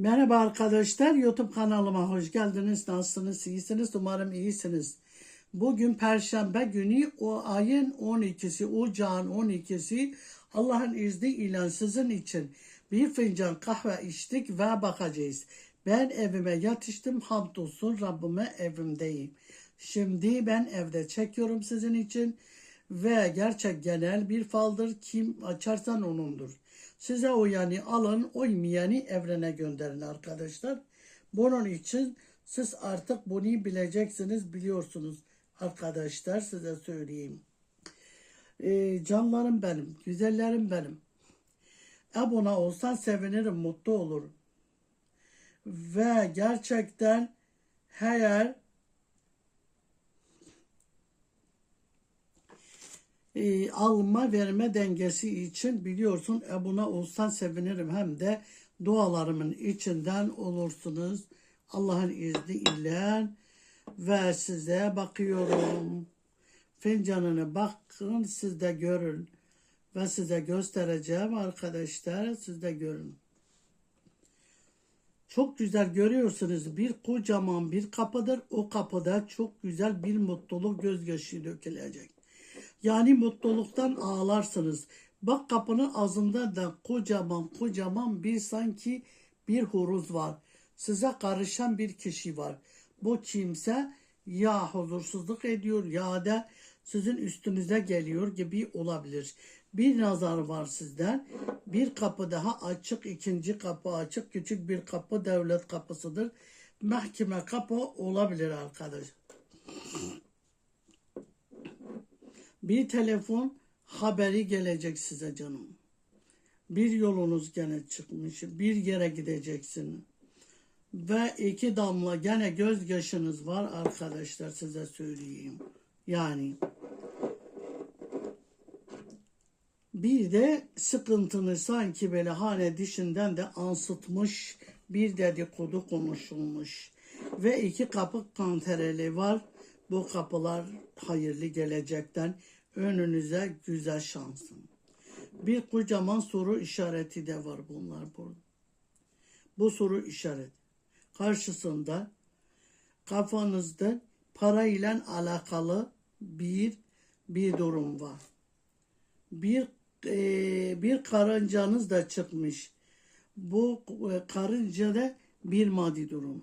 Merhaba arkadaşlar, YouTube kanalıma hoş geldiniz. Nasılsınız, iyisiniz? Umarım iyisiniz. Bugün Perşembe günü, o ayın 12'si, ocağın 12'si Allah'ın izniyle sizin için bir fincan kahve içtik ve bakacağız. Ben evime yatıştım, hamdolsun Rabbime evimdeyim. Şimdi ben evde çekiyorum sizin için ve gerçek genel bir faldır. Kim açarsan onundur. Size uyanı alın, uymayanı evrene gönderin arkadaşlar. Bunun için siz artık bunu bileceksiniz, biliyorsunuz arkadaşlar size söyleyeyim. Ee, canlarım benim, güzellerim benim. Abone olsan sevinirim, mutlu olurum. Ve gerçekten eğer e, alma verme dengesi için biliyorsun abone olsan sevinirim. Hem de dualarımın içinden olursunuz. Allah'ın izniyle ve size bakıyorum. Fincanını bakın siz de görün ve size göstereceğim arkadaşlar siz de görün. Çok güzel görüyorsunuz. Bir kocaman bir kapıdır. O kapıda çok güzel bir mutluluk gözyaşı dökülecek yani mutluluktan ağlarsınız. Bak kapının ağzında da kocaman kocaman bir sanki bir horoz var. Size karışan bir kişi var. Bu kimse ya huzursuzluk ediyor ya da sizin üstünüze geliyor gibi olabilir. Bir nazar var sizden. Bir kapı daha açık, ikinci kapı açık, küçük bir kapı devlet kapısıdır. Mahkeme kapı olabilir arkadaş. Bir telefon haberi gelecek size canım. Bir yolunuz gene çıkmış. Bir yere gideceksin. Ve iki damla gene gözyaşınız var arkadaşlar size söyleyeyim. Yani bir de sıkıntını sanki böyle hane dişinden de ansıtmış bir dedikodu konuşulmuş. Ve iki kapı kantereli var. Bu kapılar hayırlı gelecekten önünüze güzel şansın. Bir kocaman soru işareti de var bunlar burada. Bu soru işareti. Karşısında kafanızda para ile alakalı bir bir durum var. Bir e, bir karıncanız da çıkmış. Bu e, karıncada bir maddi durum.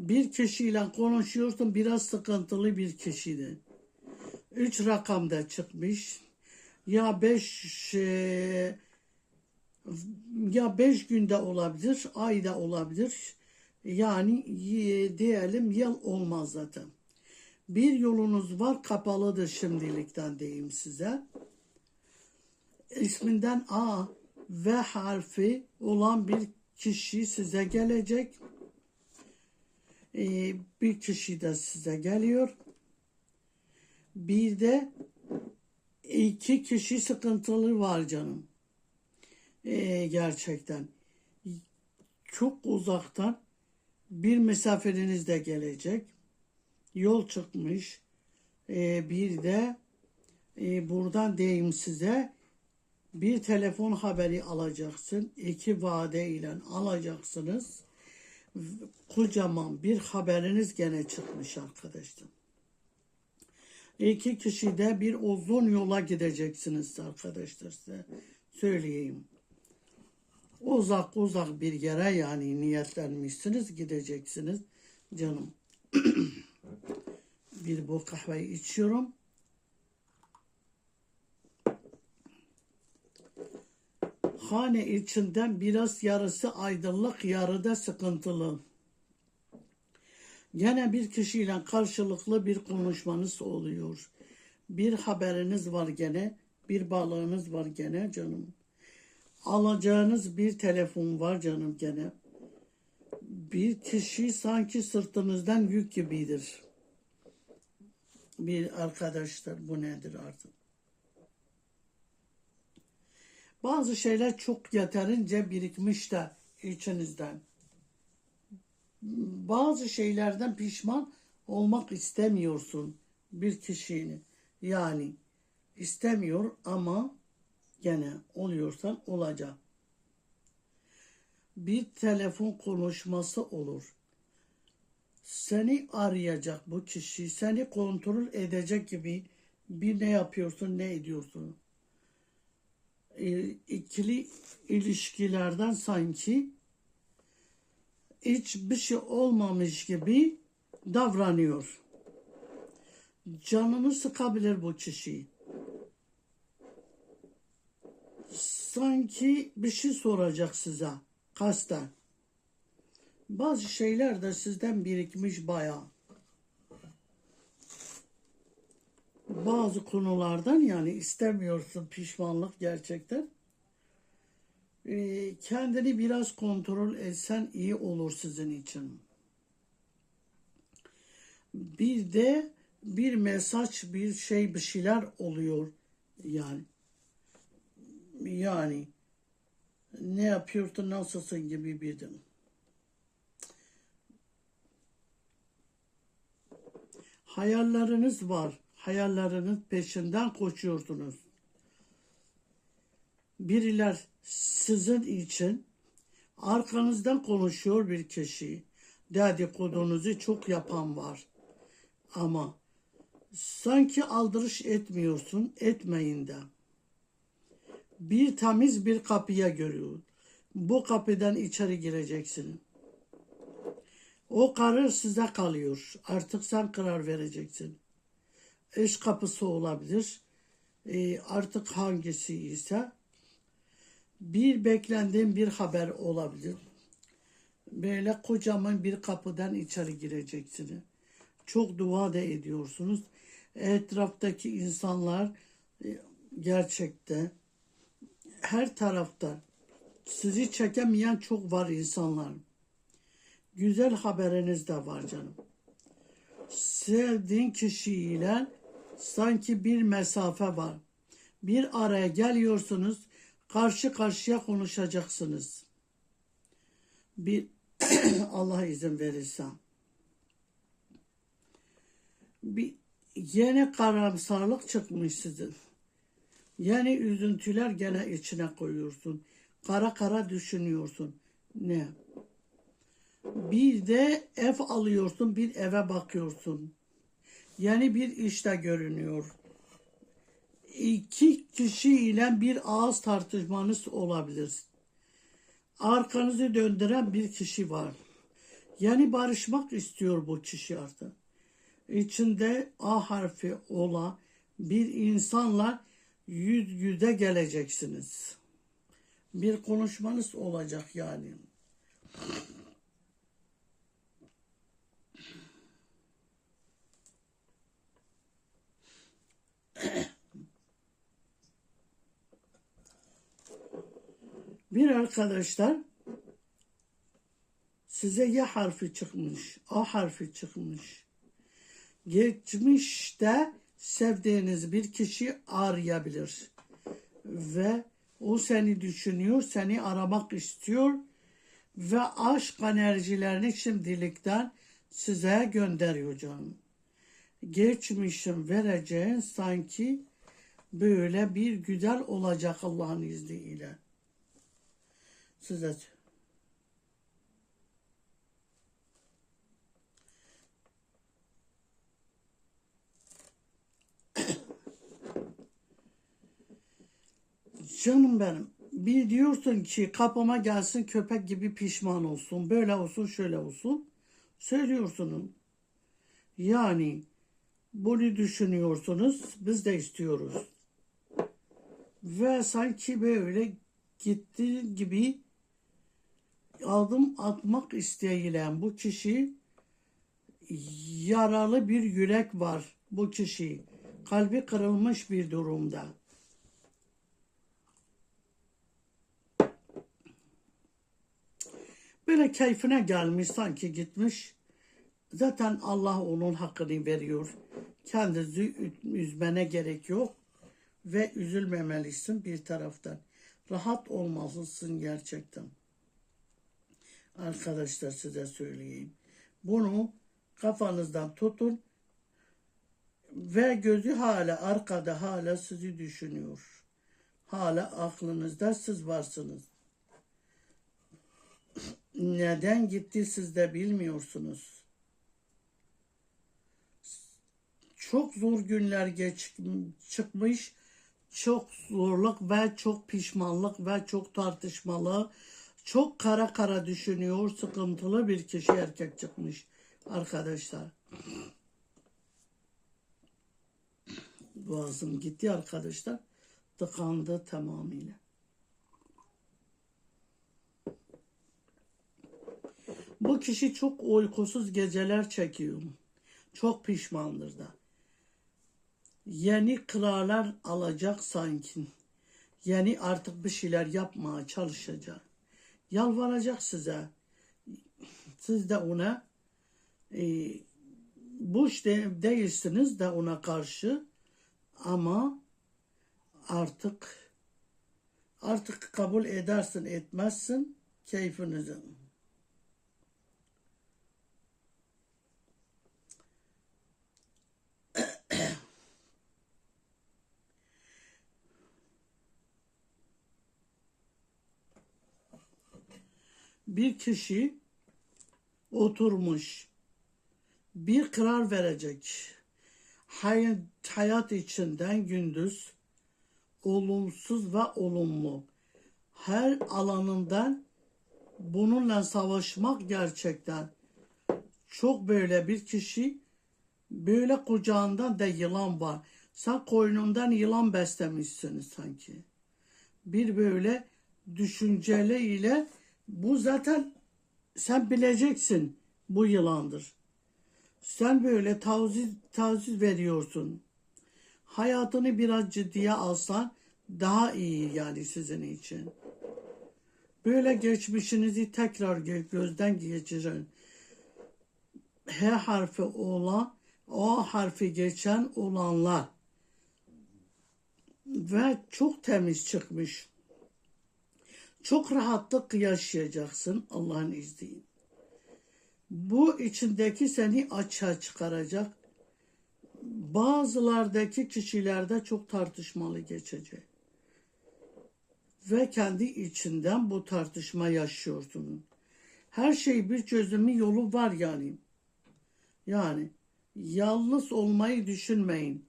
Bir kişiyle konuşuyorsun biraz sıkıntılı bir kişiden. Üç rakamda çıkmış. Ya beş e, ya beş günde olabilir, ayda olabilir. Yani e, diyelim yıl olmaz zaten. Bir yolunuz var kapalıdır şimdilikten diyeyim size. İsminden A ve harfi olan bir kişi size gelecek. Ee, bir kişi de size geliyor. Bir de iki kişi sıkıntılı var canım. Ee, gerçekten. Çok uzaktan bir misafiriniz de gelecek. Yol çıkmış. Ee, bir de e, buradan diyeyim size bir telefon haberi alacaksın. iki vade ile alacaksınız. Kocaman bir haberiniz gene çıkmış arkadaşlar. İki kişi de bir uzun yola gideceksiniz arkadaşlar size söyleyeyim. Uzak uzak bir yere yani niyetlenmişsiniz gideceksiniz canım. bir bu kahveyi içiyorum. Hane içinden biraz yarısı aydınlık yarıda sıkıntılı. Gene bir kişiyle karşılıklı bir konuşmanız oluyor. Bir haberiniz var gene, bir balığınız var gene canım. Alacağınız bir telefon var canım gene. Bir kişi sanki sırtınızdan yük gibidir. Bir arkadaşlar bu nedir artık? Bazı şeyler çok yeterince birikmiş de içinizden bazı şeylerden pişman olmak istemiyorsun bir kişinin. Yani istemiyor ama gene oluyorsan olacak. bir telefon konuşması olur. Seni arayacak bu kişi, seni kontrol edecek gibi bir ne yapıyorsun, ne ediyorsun. E, ikili ilişkilerden sanki hiçbir şey olmamış gibi davranıyor. Canını sıkabilir bu kişi. Sanki bir şey soracak size kasten. Bazı şeyler de sizden birikmiş bayağı. Bazı konulardan yani istemiyorsun pişmanlık gerçekten. Ee, kendini biraz kontrol etsen iyi olur sizin için. Bir de bir mesaj, bir şey, bir şeyler oluyor yani. Yani ne yapıyorsun, nasılsın gibi bir de. Hayalleriniz var. Hayalleriniz peşinden koşuyorsunuz. Biriler sizin için arkanızdan konuşuyor bir kişi. Dedikodunuzu çok yapan var. Ama sanki aldırış etmiyorsun, etmeyin de. Bir temiz bir kapıya görüyor. Bu kapıdan içeri gireceksin. O karar size kalıyor. Artık sen karar vereceksin. Eş kapısı olabilir. Ee, artık hangisi ise bir beklendiğim bir haber olabilir. Böyle kocaman bir kapıdan içeri gireceksiniz. Çok dua da ediyorsunuz. Etraftaki insanlar e, gerçekte her tarafta sizi çekemeyen çok var insanlar. Güzel haberiniz de var canım. Sevdiğin kişiyle sanki bir mesafe var. Bir araya geliyorsunuz, karşı karşıya konuşacaksınız. Bir Allah izin verirse. Bir yeni karamsarlık çıkmış sizin. Yeni üzüntüler gene içine koyuyorsun. Kara kara düşünüyorsun. Ne? Bir de ev alıyorsun, bir eve bakıyorsun. Yani bir işte görünüyor. İki kişi ile bir ağız tartışmanız olabilir. Arkanızı döndüren bir kişi var. Yani barışmak istiyor bu kişi artık. İçinde A harfi olan bir insanla yüz yüze geleceksiniz. Bir konuşmanız olacak yani. Bir arkadaşlar size Y harfi çıkmış, A harfi çıkmış. Geçmişte sevdiğiniz bir kişi arayabilir ve o seni düşünüyor, seni aramak istiyor ve aşk enerjilerini şimdilikten size gönderiyor canım. Geçmişin vereceğin sanki böyle bir güzel olacak Allah'ın izniyle. Size Canım benim. Bir diyorsun ki kapıma gelsin köpek gibi pişman olsun. Böyle olsun şöyle olsun. Söylüyorsunuz. Yani bunu düşünüyorsunuz. Biz de istiyoruz. Ve sanki böyle gitti gibi adım atmak isteyen bu kişi yaralı bir yürek var bu kişi. Kalbi kırılmış bir durumda. Böyle keyfine gelmiş sanki gitmiş. Zaten Allah onun hakkını veriyor. Kendinizi üzmene gerek yok. Ve üzülmemelisin bir taraftan. Rahat olmalısın gerçekten. Arkadaşlar size söyleyeyim. Bunu kafanızdan tutun. Ve gözü hala arkada hala sizi düşünüyor. Hala aklınızda siz varsınız. neden gitti siz de bilmiyorsunuz. Çok zor günler geç çıkmış. Çok zorluk ve çok pişmanlık ve çok tartışmalı. Çok kara kara düşünüyor, sıkıntılı bir kişi erkek çıkmış arkadaşlar. Boğazım gitti arkadaşlar. Tıkandı tamamıyla. Bu kişi çok uykusuz geceler çekiyor. Çok pişmandır da. Yeni kiralar alacak sanki. Yeni artık bir şeyler yapmaya çalışacak. Yalvaracak size. Siz de ona e, boş de, değilsiniz de ona karşı ama artık artık kabul edersin etmezsin keyfinizi. Bir kişi oturmuş bir karar verecek. Hayat, hayat içinden gündüz olumsuz ve olumlu her alanından bununla savaşmak gerçekten çok böyle bir kişi böyle kucağından da yılan var. Sen koynundan yılan beslemişsiniz sanki. Bir böyle düşünceli ile bu zaten sen bileceksin bu yılandır. Sen böyle taviz, taviz veriyorsun. Hayatını biraz ciddiye alsan daha iyi yani sizin için. Böyle geçmişinizi tekrar gözden geçirin. H harfi olan, O harfi geçen olanlar ve çok temiz çıkmış. Çok rahatlık yaşayacaksın Allah'ın izniyle. Bu içindeki seni açığa çıkaracak. Bazılardaki kişilerde çok tartışmalı geçecek. Ve kendi içinden bu tartışma yaşıyorsunuz. Her şey bir çözümü yolu var yani. Yani yalnız olmayı düşünmeyin.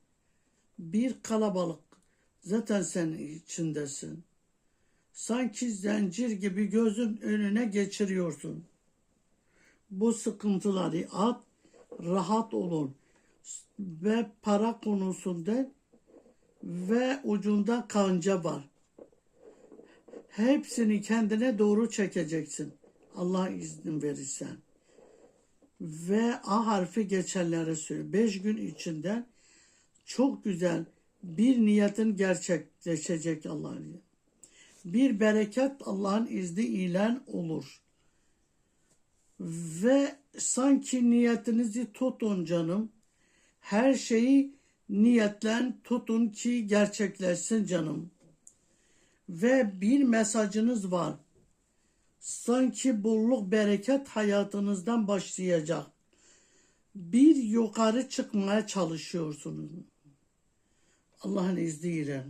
Bir kalabalık zaten sen içindesin sanki zincir gibi gözün önüne geçiriyorsun. Bu sıkıntıları at, rahat olun ve para konusunda ve ucunda kanca var. Hepsini kendine doğru çekeceksin. Allah izin verirsen. Ve A harfi geçenlere söyle. Beş gün içinde çok güzel bir niyetin gerçekleşecek Allah'ın bir bereket Allah'ın izni ile olur. Ve sanki niyetinizi tutun canım. Her şeyi niyetlen tutun ki gerçekleşsin canım. Ve bir mesajınız var. Sanki bolluk bereket hayatınızdan başlayacak. Bir yukarı çıkmaya çalışıyorsunuz. Allah'ın izniyle.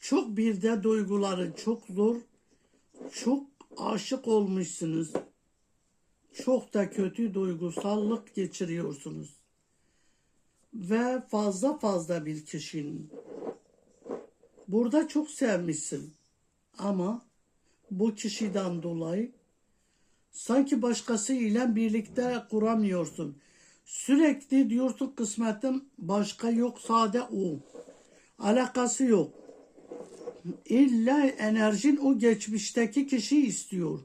Çok bir de duyguları çok zor. Çok aşık olmuşsunuz. Çok da kötü duygusallık geçiriyorsunuz. Ve fazla fazla bir kişinin. Burada çok sevmişsin. Ama bu kişiden dolayı sanki başkası ile birlikte kuramıyorsun. Sürekli diyorsun kısmetim başka yok sade o. Alakası yok. İlla enerjin o geçmişteki kişi istiyor.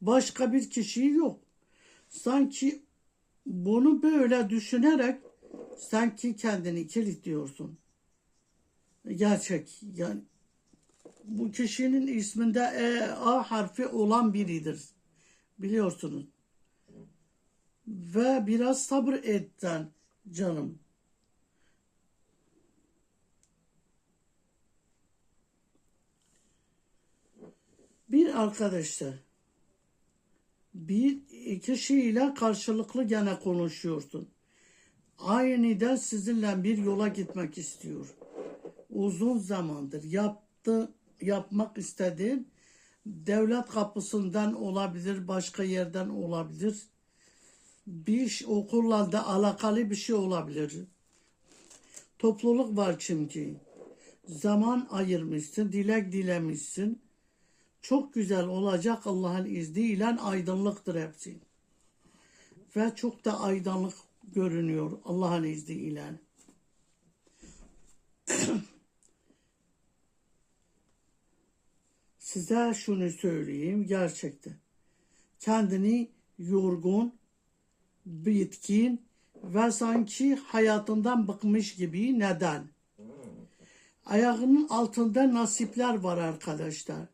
Başka bir kişi yok. Sanki bunu böyle düşünerek sanki kendini kilitliyorsun. Gerçek yani bu kişinin isminde e, A harfi olan biridir. Biliyorsunuz. Ve biraz sabır etten canım. Bir arkadaşlar bir kişiyle karşılıklı gene konuşuyorsun. Aniden sizinle bir yola gitmek istiyor. Uzun zamandır yaptı yapmak istediğin devlet kapısından olabilir, başka yerden olabilir. Bir iş okulla da alakalı bir şey olabilir. Topluluk var çünkü. Zaman ayırmışsın, dilek dilemişsin. Çok güzel olacak Allah'ın izniyle aydınlıktır hepsi. Ve çok da aydınlık görünüyor Allah'ın izniyle. Size şunu söyleyeyim gerçekten. Kendini yorgun, bitkin ve sanki hayatından bıkmış gibi neden? Ayağının altında nasipler var arkadaşlar.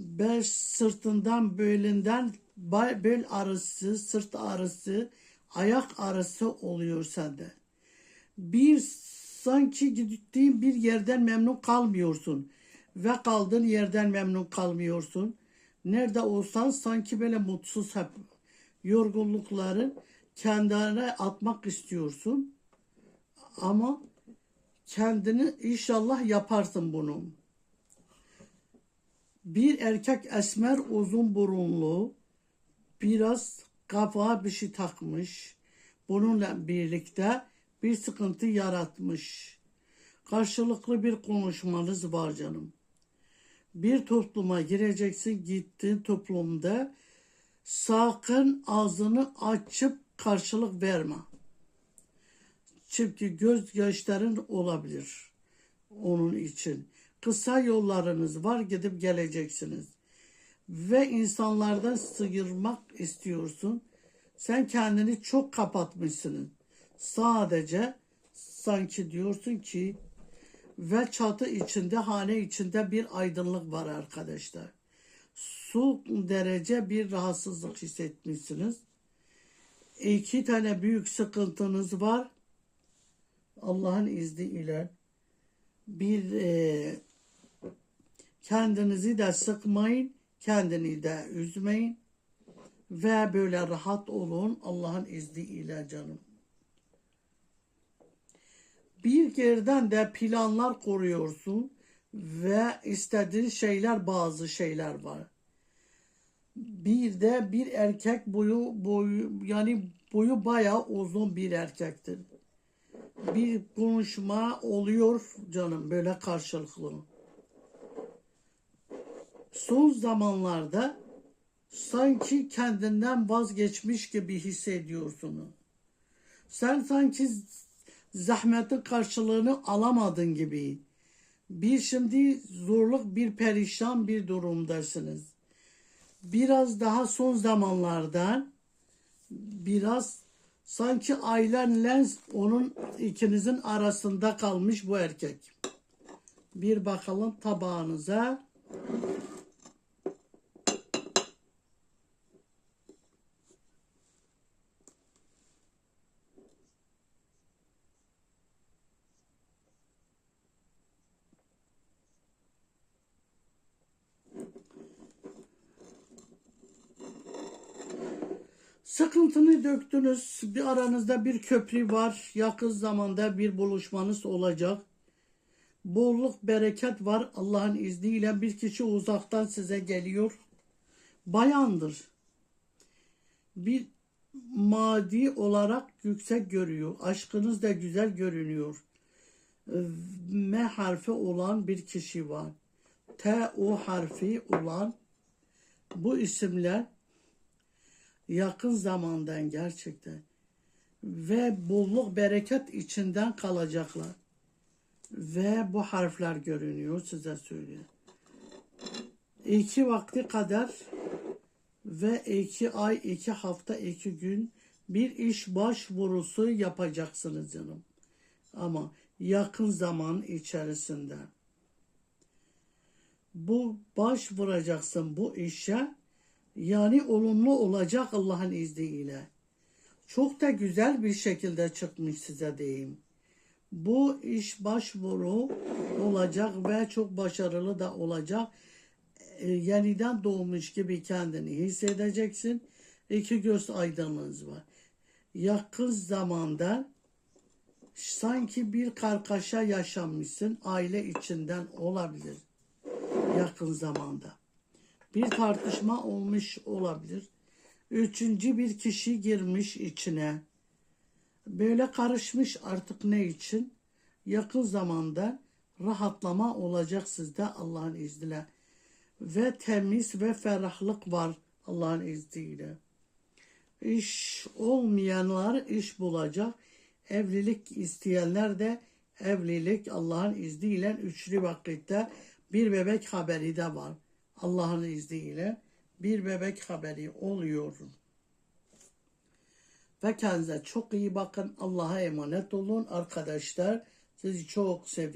Beş sırtından belinden bel arası, sırt arası, ayak arası oluyor sende. Bir sanki gittiğin bir yerden memnun kalmıyorsun ve kaldığın yerden memnun kalmıyorsun. Nerede olsan sanki böyle mutsuz hep yorgunlukların kendine atmak istiyorsun. Ama kendini inşallah yaparsın bunu. Bir erkek esmer uzun burunlu biraz kafa bir şey takmış. Bununla birlikte bir sıkıntı yaratmış. Karşılıklı bir konuşmanız var canım. Bir topluma gireceksin gittiğin toplumda sakın ağzını açıp karşılık verme. Çünkü göz yaşların olabilir onun için. Kısa yollarınız var gidip geleceksiniz. Ve insanlardan sıyırmak istiyorsun. Sen kendini çok kapatmışsın. Sadece sanki diyorsun ki ve çatı içinde, hane içinde bir aydınlık var arkadaşlar. Su derece bir rahatsızlık hissetmişsiniz. İki tane büyük sıkıntınız var. Allah'ın izniyle bir e, kendinizi de sıkmayın, kendini de üzmeyin ve böyle rahat olun Allah'ın izniyle canım. Bir yerden de planlar koruyorsun ve istediğin şeyler bazı şeyler var. Bir de bir erkek boyu boyu yani boyu bayağı uzun bir erkektir. Bir konuşma oluyor canım böyle karşılıklı. Son zamanlarda sanki kendinden vazgeçmiş gibi hissediyorsun. Sen sanki zahmetin karşılığını alamadın gibi. Bir şimdi zorluk, bir perişan bir durumdasınız. Biraz daha son zamanlardan biraz sanki ailenle onun ikinizin arasında kalmış bu erkek. Bir bakalım tabağınıza. Sıkıntını döktünüz. Bir aranızda bir köprü var. Yakın zamanda bir buluşmanız olacak. Bolluk, bereket var. Allah'ın izniyle bir kişi uzaktan size geliyor. Bayandır. Bir maddi olarak yüksek görüyor. Aşkınız da güzel görünüyor. M harfi olan bir kişi var. T, O harfi olan bu isimler yakın zamandan gerçekten ve bolluk bereket içinden kalacaklar. Ve bu harfler görünüyor size söyleyeyim. İki vakti kadar ve iki ay, iki hafta, iki gün bir iş başvurusu yapacaksınız canım. Ama yakın zaman içerisinde. Bu başvuracaksın bu işe yani olumlu olacak Allah'ın izniyle. Çok da güzel bir şekilde çıkmış size diyeyim. Bu iş başvuru olacak ve çok başarılı da olacak. E, yeniden doğmuş gibi kendini hissedeceksin. İki göz aydınlığınız var. Yakın zamanda sanki bir kargaşa yaşanmışsın aile içinden olabilir yakın zamanda. Bir tartışma olmuş olabilir. Üçüncü bir kişi girmiş içine. Böyle karışmış artık ne için? Yakın zamanda rahatlama olacak sizde Allah'ın izniyle. Ve temiz ve ferahlık var Allah'ın izniyle. İş olmayanlar iş bulacak. Evlilik isteyenler de evlilik Allah'ın izniyle üçlü vakitte bir bebek haberi de var. Allah'ın izniyle bir bebek haberi oluyor. Ve kendinize çok iyi bakın. Allah'a emanet olun arkadaşlar. Sizi çok seviyorum.